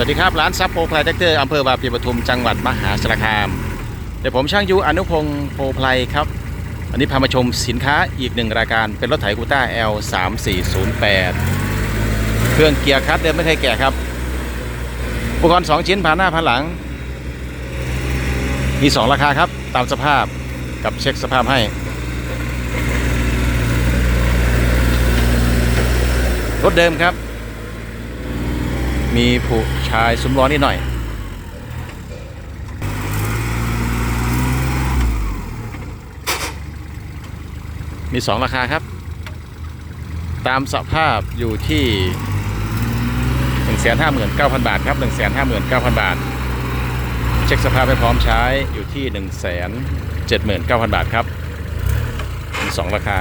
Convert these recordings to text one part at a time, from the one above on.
สวัสดีครับ ร้านซับโปรไพรแท็กเตอร์อำเภอบาปีปทุมจังหวัดมหาสารคาม เดี๋ยวผมช่างยูอนุพงศ์โปรไพรครับอันนี้พามาชมสินค้าอีกหนึ่งรายการเป็นรถไถกูต้า L 3 4 0 8เครื่องเกียร์คัดเดิมไม่เคยแก่ครับ อุปกรณ์ 2 ชิ้นผ่านหน้าผ่านหลัง มี 2 ราคาครับตามสภาพกับเช็คสภาพให้รถเดิมครับ มีผู้ ชายซุ้มล้อนิดหน่อย มี 2 ราคาครับ ตามสภาพอยู่ที่ 159,000 บาทครับ 159,000 บาท เช็คสภาพให้พร้อมใช้อยู่ที่ 179,000 บาทครับมี2ราคา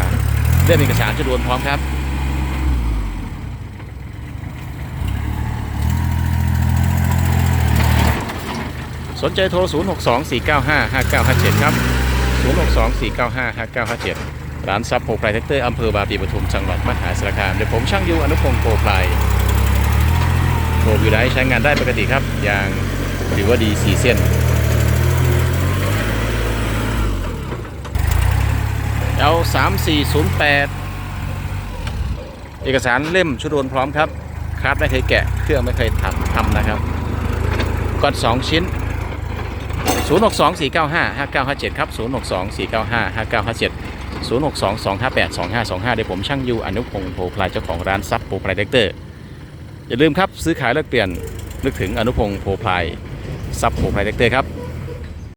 เรื่องเอกสารจะดวนพร้อมครับ สนใจโทร 0 6 2 4 9 5 5 9 5 7 ครับ 0 6 2 4 9 5 5 9 5 7 ร้านซับโปรไพรเทคเตอร์อำเภอบาปีปทุมจังหวัดมหาสารคามเดี๋ยวผมช่างยูอนุพงศ์โปรไพรโทรวิไลใช้งานได้ปกติครับยางหรือว่าดีสีเส้น L 3 4 0 8 เอกสารเล่มชุดโอนพร้อมครับ คร์ดไม่เคยแกะ เครื่องไม่เคยทำทำนะครับก่อน2ชิ้น 0624955957 ครับ 0624955957 0622582525ได้ผมช่างยูอนุพงศ์โพพลายเจ้าของร้านซับโพพลายเด็กเตอร์ อย่าลืมครับ ซื้อขายแลกเปลี่ยนนึกถึงอนุพงศ์โพพลายซับโพพลายเด็กเตอร์ครับ